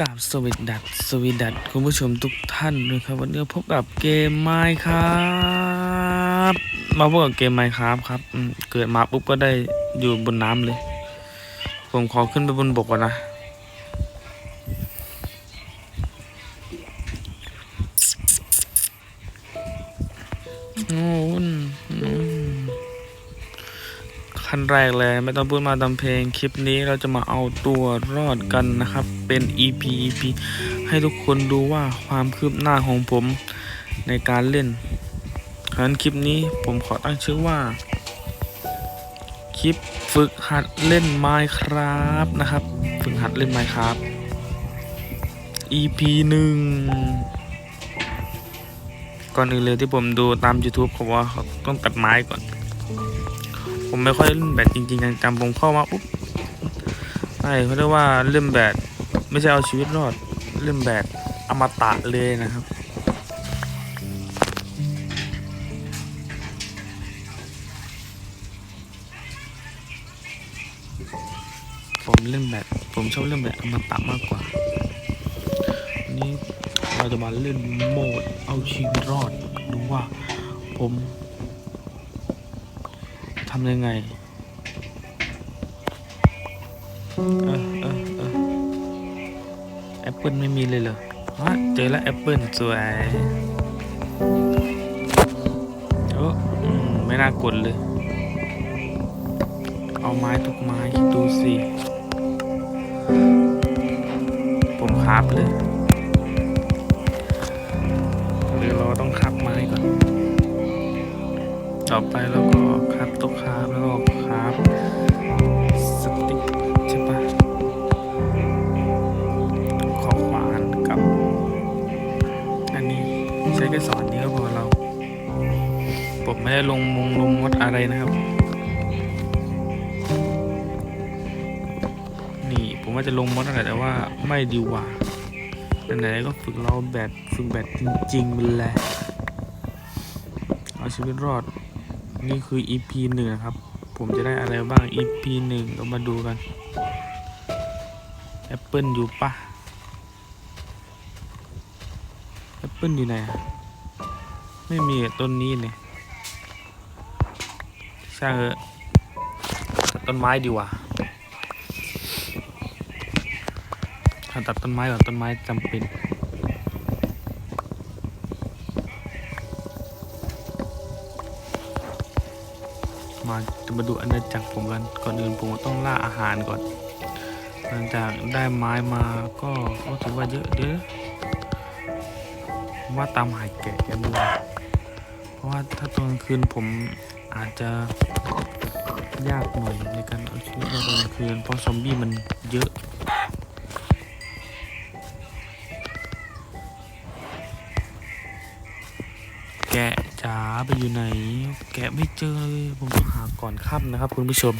กราบสวัสดัตสวีดัตคุณผู้ชมทุกท่านด้วยครับ วันนี้พบกับเกมไมค์ครับ มาพบกับเกมไมค์ครับครับเกิดมาปุ๊บก็ได้อยู่บนน้ำเลย ผมขอขึ้นไปบนบกก่อนนะ แรกเลยไม่ต้องพูดมาตามเพลงคลิปนี้เราจะมาเอาตัวรอดกันนะครับ เป็น EP EP ให้ทุกคนดูว่าความคืบหน้าของผมในการเล่นฉะนั้นคลิปนี้ผมขอตั้งชื่อว่า คลิปฝึกหัดเล่น Minecraft นะครับ ฝึกหัดเล่น Minecraft EP หนึ่งก่อนอื่นเลยที่ผมดูตาม YouTube เขาว่าเขาต้องตัดไม้ก่อน ผมไม่ค่อยเล่นแบดจริงๆจังๆผมเข้ามาปุ๊บใช่เขาเรียกว่าเล่นแบดไม่ใช่เอาชีวิตรอดเล่นแบดอมตะเลยนะครับผมเล่นแบดผมชอบเล่นแบดอมตะมากกว่า นี้เราจะมาเล่นโหมดเอาชีวิตรอดดูว่าผมำยังไงเออเออเออแอปเปิลไม่มีเลยเหรอฮะเจอแล้วแอปเปิลสวยโอ้ไม่น่ากดเลย เอาไม้ทุกไม้ดูสิ ผมคราบเลย หรือเราต้องคับไม้ก่อน ต่อไปเราก็คับโต๊ะคราบแล้วก็คราบสติกใช่ปะขอขวานกับ อันนี้ใช้แค่สอนนี้ก็พอเรา ผมไม่ได้ลงมงลงมดอะไรนะครับ นี่ผมว่าจะลงมดอะไรแต่ว่าไม่ดีกว่าไหนๆก็ฝึกเราแบบฝึกแบบจริงๆไปเลยเอาชีวิตรอด นี่คือ EP หนึ่งนะครับ ผมจะได้อะไรบ้าง EP หนึ่งเรามาดูกันแอปเปิลอยู่ปะแอปเปิลอยู่ไหน ไม่มีต้นนี้เนี่ยช่างเถอะตัดต้นไม้ดีกว่าถ้าตัดต้นไม้ก่อนต้นไม้จำเป็น มาจะมาดูอาณาจักรผมกันก่อนอื่นผมต้องล่าอาหารก่อนหลังจากได้ไม้มาก็ก็ถือว่าเยอะเยอะว่าตามหายแกะกันดีกว่าเพราะว่าถ้าตอนกลางคืนผมอาจจะยากหน่อยในการเอาชีวิตรอดตอนกลางคืนเพราะซอมบี้มันเยอะแกะจ๋าไปอยู่ไหน กะไม่เจอเลยผมต้องหาก่อนค่ำนะครับ คุณผู้ชม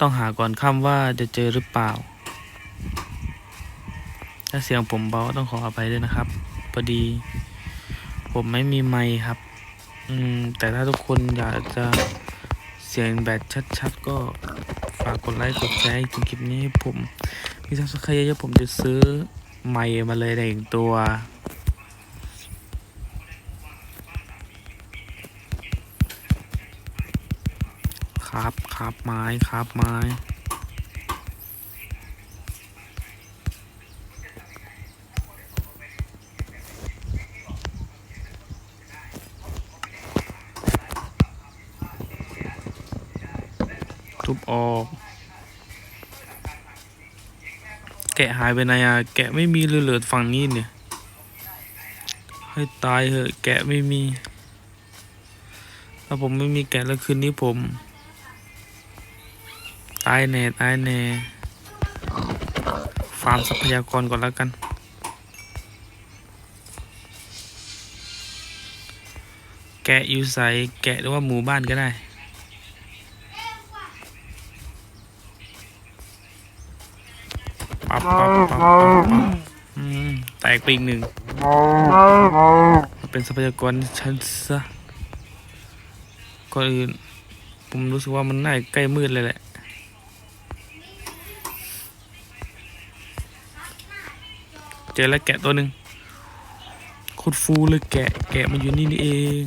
ต้องหาก่อนค่ำว่าจะเจอหรือเปล่า ถ้าเสียงผมเบาต้องขออภัยด้วยนะครับพอดี ผมไม่มีไมค์ครับ อืม แต่ถ้าทุกคนอยากจะเสียงแบบชัดๆ ก็ฝากกดไลค์กดแชร์ให้ถึงคลิปนี้ให้ผม มีซับสไครเยอะๆผมจะซื้อไมค์มาเลยในหนึ่งตัว ครับครับไม้ครับไม้ทุบออกแกะหายไปไหนอะแกะไม่มีเลยเหลือฝั่งนี้เนี่ย ให้ตายเหอะแกะไม่มี ถ้าผมไม่มีแกะแล้วคืนนี้ผมายแน่ตายแน่ฟาร์มทรัพยากรก่อนแล้วกัน แกะอยู่ใส่แกะหรือว่าหมู่บ้านก็ได้ปับปับปับปับแตกไปอีกหนึ่ง เป็นทรัพยากรชั้นซะก่อนอื่น ผมรู้สึกว่ามันน่าใกล้มืดเลยแหละ จอแล้วแกะตัวหนึ่งโคตรฟูเลยแกะ แกะมันอยู่นี่นี่เอง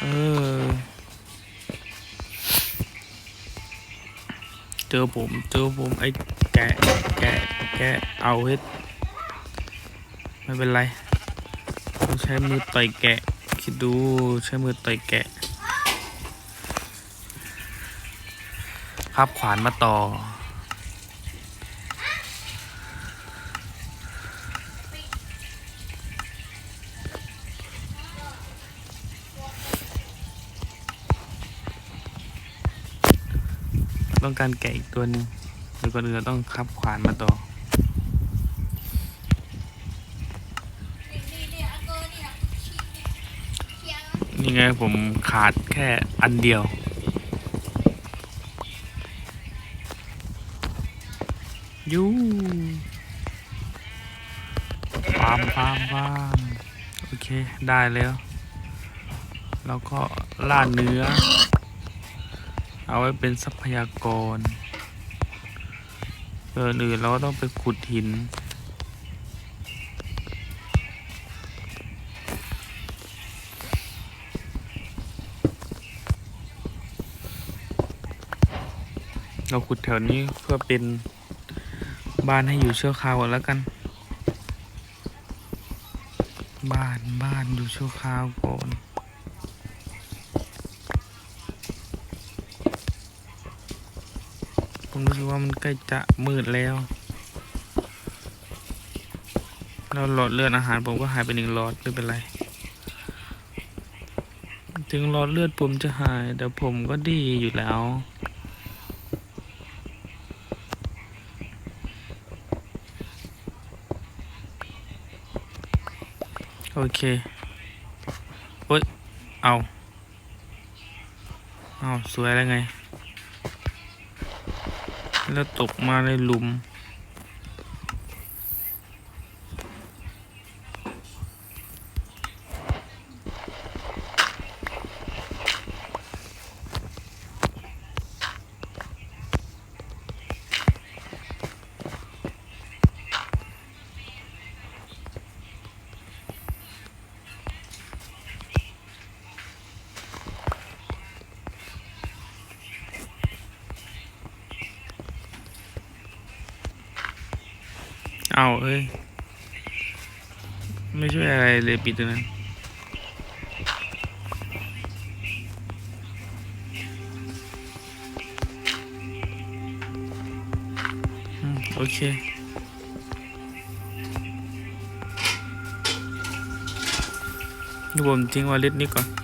เออ เจอผมเจอผมไอ้แกะแกะแกะเอาเฮ็ด ไม่เป็นไรต้องใช้มือต่อยแกะ คิดดูใช้มือต่อยแกะพับขวานมาต่อ ต้องการแกะอีกตัวหนึ่งเดี๋ยวก่อนอื่นเราต้องคับขวานมาต่อ นี่ไงผมขาดแค่อันเดียว ยูปามปามปามโอเค ได้แล้ว แล้วก็ล่าเนื้อ เอาไว้เป็นทรัพยากรเกินอื่นเราก็ต้องไปขุดหิน เราขุดแถวนี้เพื่อเป็นบ้านให้อยู่เชั่วคราวก่อนแล้วกัน บ้านบ้านอยู่เชั่วคราวก่อน ผม รู้สึกว่ามันใกล้จะมืดแล้ว แล้วหลอดเลือดอาหารผมก็หายไปหนึ่งหลอดไม่เป็นไร ถึงหลอดเลือดผมจะหายแต่ผมก็ดีอยู่แล้วโอเคเฮ้ย เอา เอา สวยแล้วไง แล้วตกมาในหลุม เอาเอ้ย ไม่ช่วยอะไรเลยปิดตัวนั้นโอเคดูผมทิ้งวอลเล็ตนี้ก่อน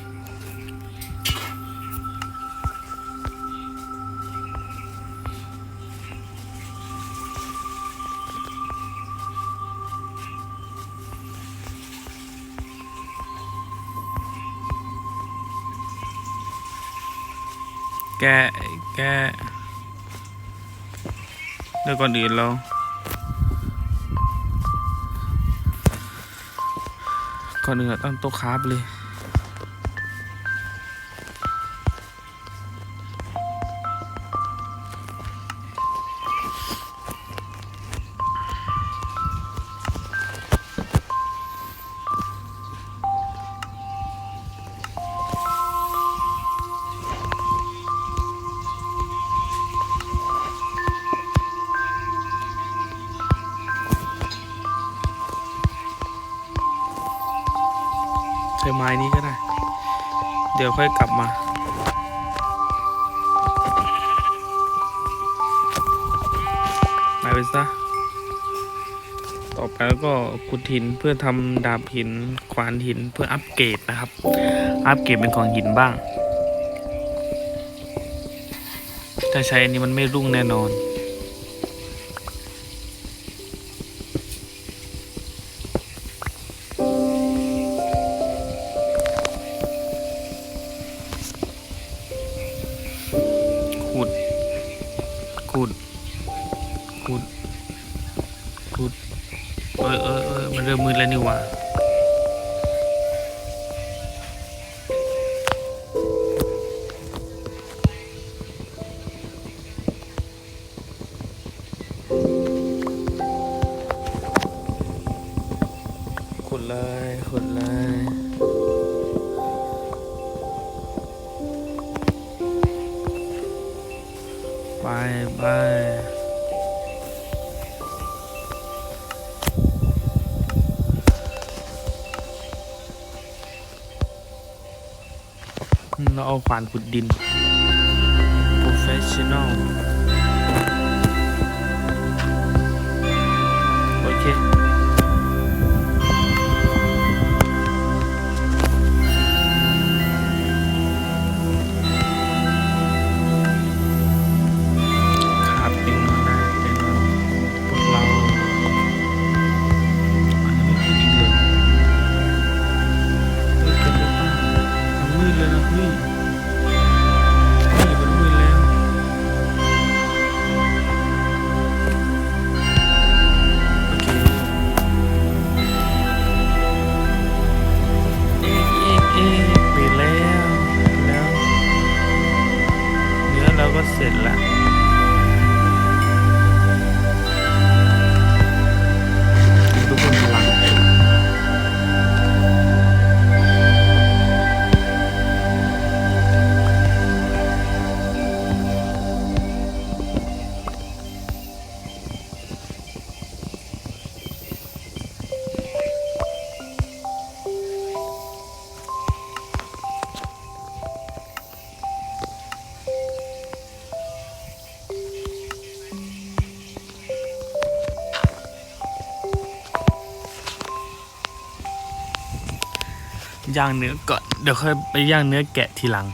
กะแกะเดี๋ยวก่อนอื่นเราก่อนอื่นเราตั้งโต๊ะคราบเลย ค่อยกลับมา ไปไปซะ ต่อไปแล้วก็ขุดหินเพื่อทำดาบหินขวานหินเพื่ออัปเกรดนะครับ อัปเกรดเป็นของหินบ้าง ถ้าใช้อันนี้มันไม่รุ่งแน่นอน เราเอาขวานขุดดิน professional โอเค ย่างเนื้อก่อน เดี๋ยวค่อยไปย่างเนื้อแกะทีหลัง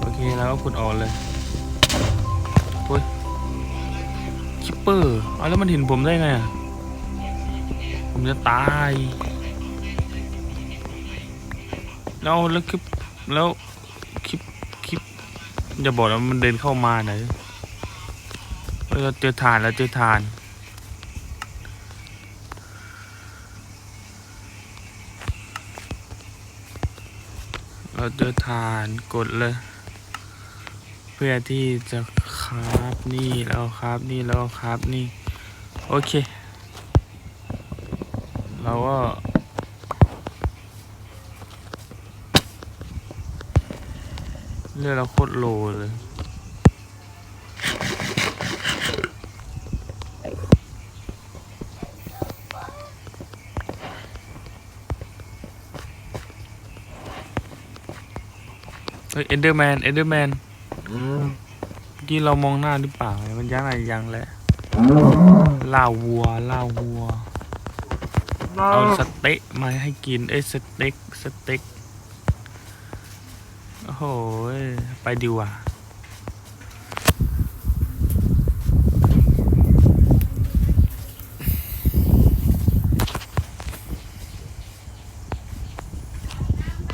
โอเคแล้วก็ขุดออกเลยโอ้ยคิปเปอร์เอาแล้วมันเห็นผมได้ไงอะ ผมจะตาย แล้วแล้วคลิปแล้ว อย่าบอกนะมันเดินเข้ามาไหนเราเจอฐานแล้วเจอฐานเราเจอฐานกดเลย เพื่อที่จะคราฟนี่แล้วคราฟนี่แล้วคราฟนี่ โอเค เราก็ เลือดเราโคตรโลเลยเฮ้ยเอนเดอร์แมนเอนเดอร์แมนเมื่อกี้เรามองหน้าหรือเปล่า มันยังไงยังแหละล่าวัวล่าวัว เอาสเต็กมาให้กิน เอ้ยสเต็กสเต็ก โอ้โหยไปดีว่า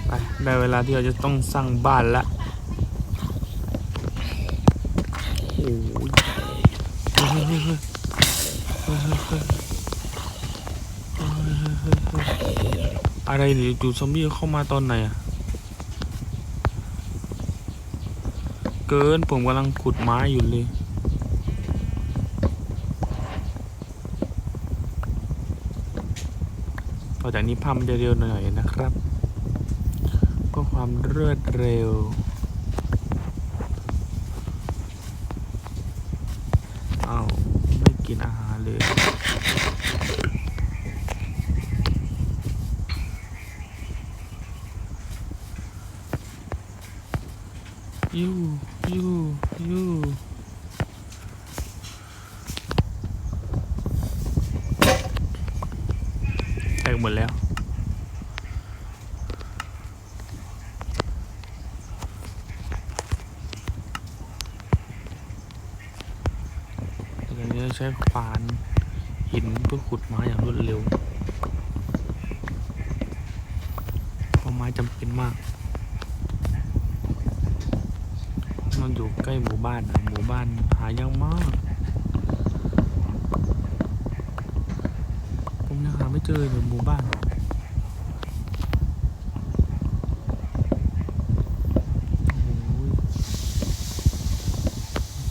ไปได้เวลาที่เราจะต้องสร้างบ้านละโอ้ยอะไรเนี่ยจู่ซอมบี้เข้ามาตอนไหนอะ เกิน ผมกำลังขุดไม้อยู่เลย ต่อจากนี้พาพมันจะเร็วหน่อยนะครับ ก็ความรวดเร็ว อ้าวไม่กินอาหารเลย ยูยูยูแตกหมดแล้ว แต่นี้ใช้ขวาน หินเพื่อขุดไม้อย่างรวดเร็วเพราะไม้จำเป็นมากมันอยู่ใกล้หมู่บ้านนะหมู่บ้านหายากมากผมยังหาไม่เจอเลยหมู่บ้าน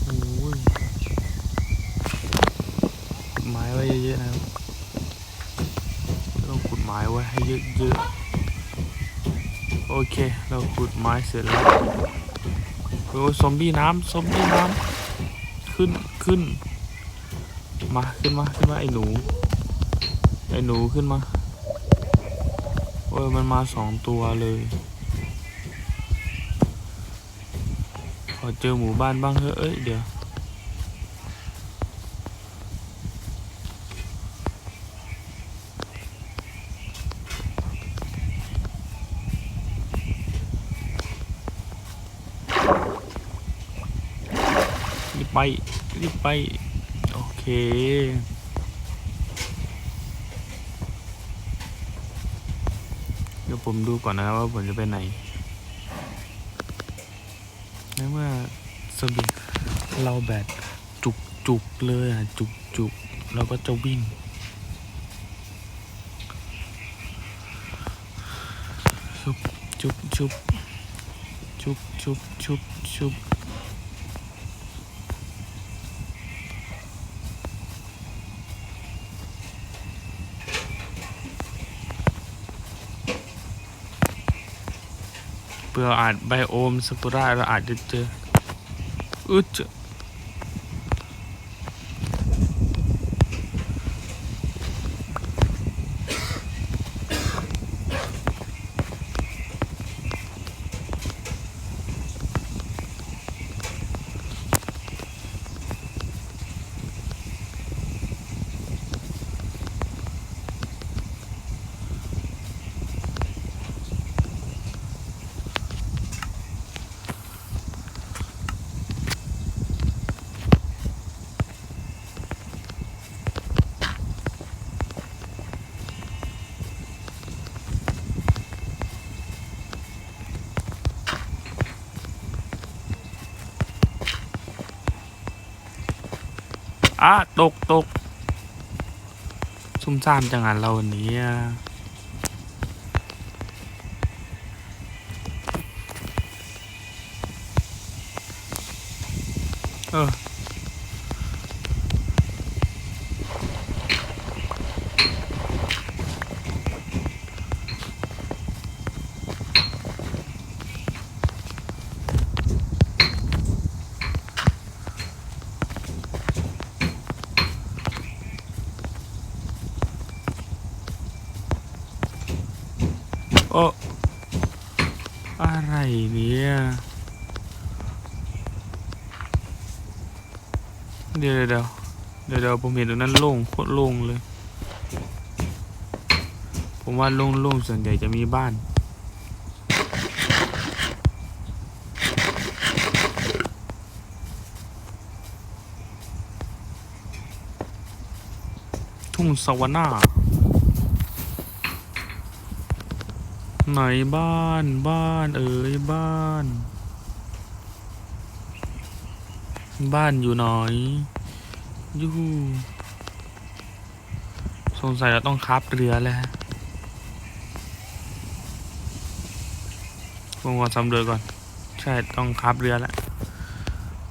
โอ้โห ว้เยอะๆนะครับต้องขุดไม้ไว้ให้เยอะๆโอเค เรา ขุดไม้เสร็จแล้วโอ้ยซอมบี้น้ำซอมบี้น้ำขึ้นขึ้น มาขึ้นมาขึ้นมาไอ้หนู ไอ้หนูขึ้นมาโอ้ยมันมาสองตัวเลย ขอเจอหมู่บ้านบ้างเถอะเอ้ยเดี๋ยว รีบไปรีบไป โอเค เดี๋ยวผมดูก่อนนะครับว่าผมจะไปไหนในเมื่อเสบียงเราแบบจุกจุกเลยอะจุกจุกเราก็จะวิ่งชุบชุบชุบชุบชุบชุบชุบ เพื่ออาจไบโอมสกุระเราอาจจะเจออึด อะตกตกซุ่มซ่ามจังหันเราวันนี้เออ โอ้อะไรเนี่ย เดี๋ยวเดี๋ยวเดี๋ยวเดี๋ยวผมเห็นตรงนั้นโล่งโคตรโล่งเลย ผมว่าโล่งๆส่วนใหญ่จะมีบ้าน ทุ่งสวรรค์ไหนบ้านบ้านเอ๋ยบ้าน บ้านอยู่ไหน ยูสงสัยเราต้องคับเรือแล้วฮะผมก่อนสำรวจก่อน ใช่ต้องคับเรือแล้ว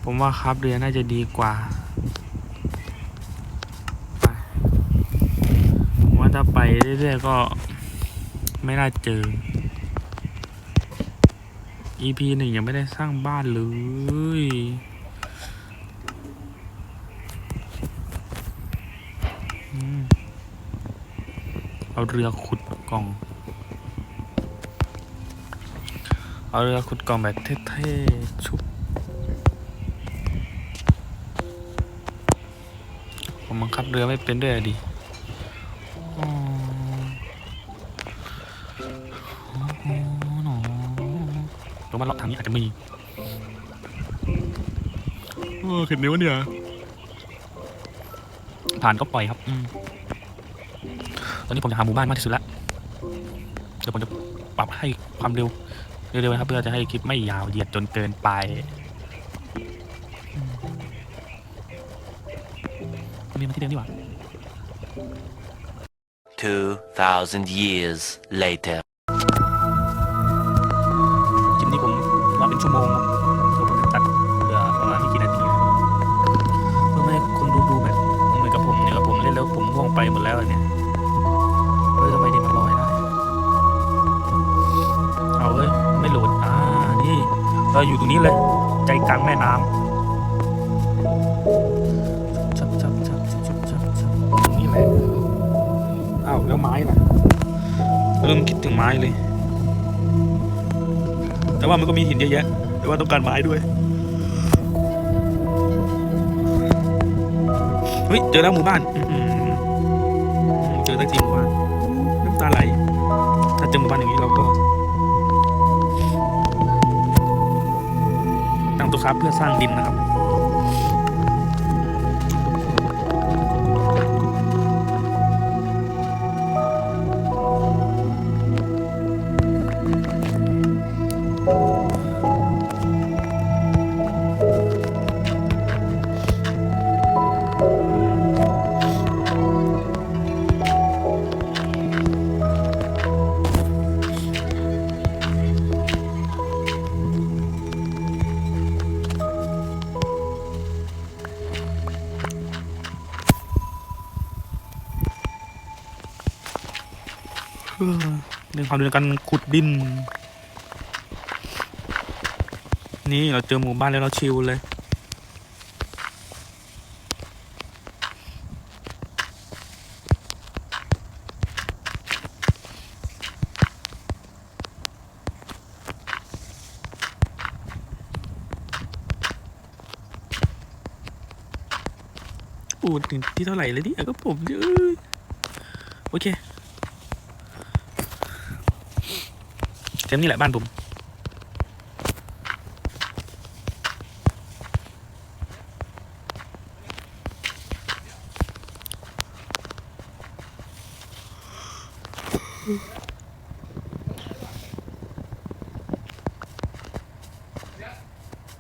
ผมว่าคับเรือน่าจะดีกว่าไปผมว่าถ้าไปเรื่อยๆก็ไม่น่าเจอ EP หนึ่งยังไม่ได้สร้างบ้านเลย เอาเรือขุดกล่อง เอาเรือขุดกล่องแบบเท่ๆชุบผมบังคับเรือไม่เป็นด้วยอะดิอ๋อตรงบ้านเลาะทางนี้อาจจะมีเออเห็นนี้วะเนี่ย ผ่านก็ปล่อยครับ อืม อนนี้ผมจะหาหมู่บ้านมากที่สุดละเดี๋ยวผมจะปรับให้ความเร็วเร็วๆนะครับ เพื่อจะให้คลิปไม่ยาวเหยียดจนเกินไปมีมาที่เดิมดีกว่า Two thousand years later. มันก็มีหินเยอะแยะแต่ว่าต้องการไม้ด้วยเฮ้ยเจอแล้วหมู่บ้านอื้อหือเจอตั้งทีหมู่บ้านน้ำตาไหลถ้าเจอหมู่บ้านอย่างนี้เราก็ตั้งตัวครับเพื่อสร้างดินนะครับ ความเรื่องการขุดดิน นี่เราเจอหมู่บ้านแล้วเราชิลเลย อูดถึงที่เท่าไหร่เลยเนี่ยก็ผมเยอะโอเค ทมนี่แหละบ้านผม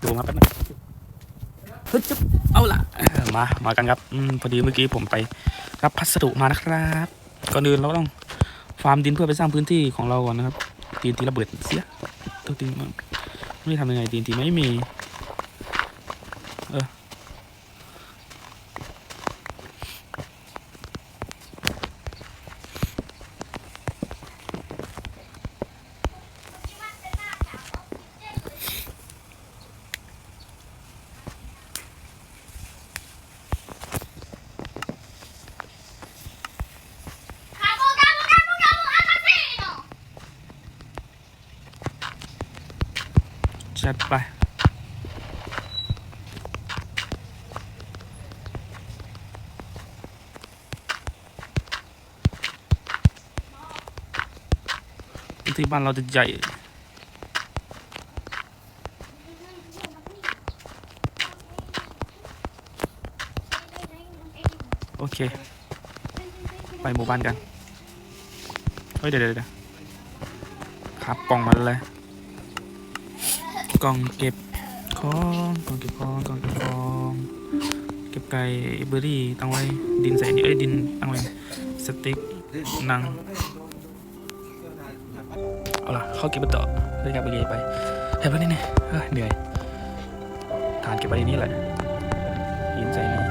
ดูมาแป๊บนึงฮ้ยจุ๊บเอาละมา มากันครับอพอดีเมื่อกี้ผมไปรับพัสดุมานะครับ ก่อนอื่นเราก็ต้องฟาร์มดินเพื่อไปสร้างพื้นที่ของเราก่อนนะครับ ตีนทีระเบิดเสียตัวตีนมันไม่ทำยังไงตีนทีไม่มี เออ Capo, capo, capo, capo, assassino! จัดไป ที่ บ้านเราจะใหญ่โอเค ไปหมู่บ้านกัน เฮ้ย เดี๋ยวเดี๋ยวเดี๋ยวขับกล่องมาเลย กล่องเก็บของกล่องเก็บของกล่องเก็บของเก็บไก่เบอร์รี่ตั้งไว้ ดินใส่นี่เอ้ยดินตั้งไว้ สติ๊กหนัง เอาล่ะเข้าเก็บไปต่อเรื่อยๆไปเรื่อยไปเฮ้ยไปนี่เนี่ยเหนื่อยฐานเก็บไว้ในนี้แหละยินใจนี่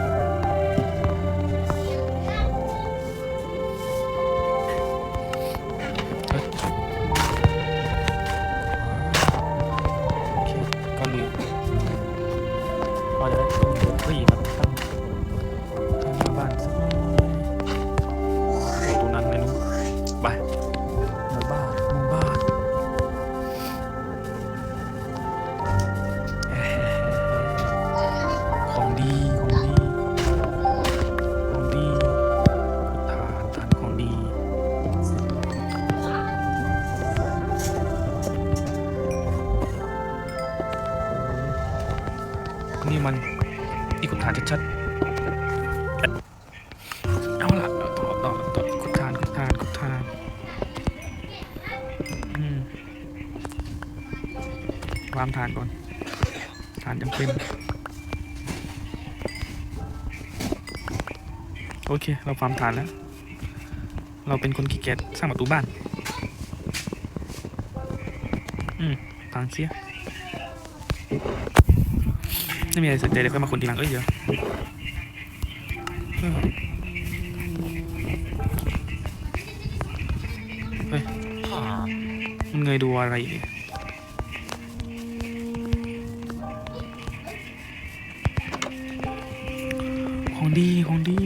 เราความฐานแล้ว เราเป็นคนขี้เกียจสร้างประตูบ้าน อืมพังเสียไม่มีอะไรสนใจเดี๋ยวก็มาคนทีหลังเอ้ยเดี๋เฮ้ยมันเงยดูอะไรของดีของดี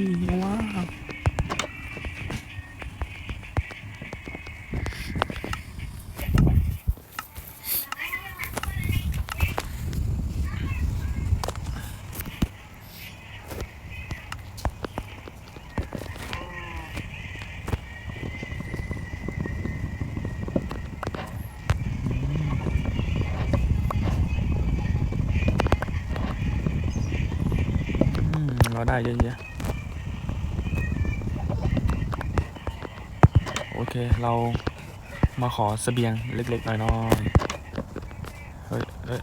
อเค เรามาขอเสบียงเล็กๆหน่อยๆเฮ้ยเฮ้ย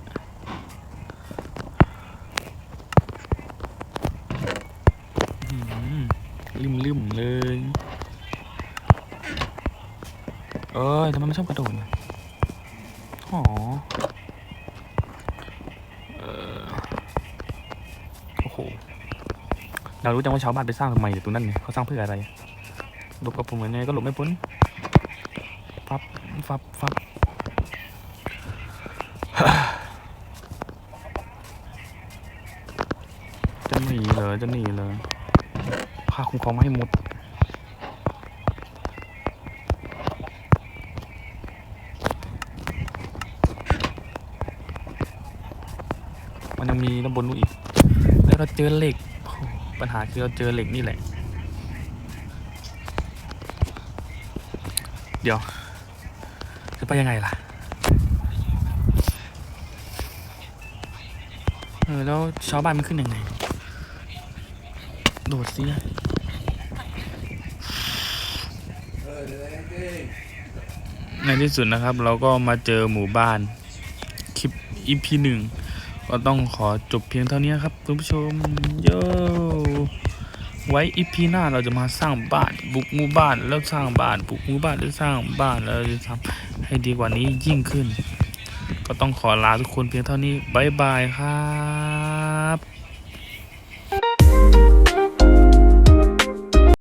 อืมลืมๆเลย เอ้ยทำไมไม่ชอบกระโดดอะอ๋อเออโอ้โห เรารู้จังว่าชาวบ้านไปสร้างทำไมอยู่ตรงนั้นเนี่ยเขาสร้างเพื่ออะไรหลบกับผมยังไงก็หลบไม่พ้น ฟับฟับจะหนีเลยจะหนีเลยพาคุ้มครองมาให้หมดมันยังมีด้านบนนู้นอีก แล้วเราเจอเหล็ก ปัญหาคือเราเจอเหล็กนี่แหละ เดี๋ยว ไปยังไงล่ะเออแล้วชาวบ้านมันขึ้นยังไง โดดสิในที่สุดนะครับ เราก็มาเจอหมู่บ้าน คลิป EP หนึ่งก็ต้องขอจบเพียงเท่านี้ครับคุณผู้ชมโย่ไว้อีพีหน้าเราจะมาสร้างบ้าน บุกหมู่บ้านแล้วสร้างบ้าน บุกหมู่บ้านแล้วสร้างบ้านแล้วจะทำ ให้ดีกว่านี้ยิ่งขึ้น ก็ต้องขอลาทุกคนเพียงเท่านี้บายบายครับ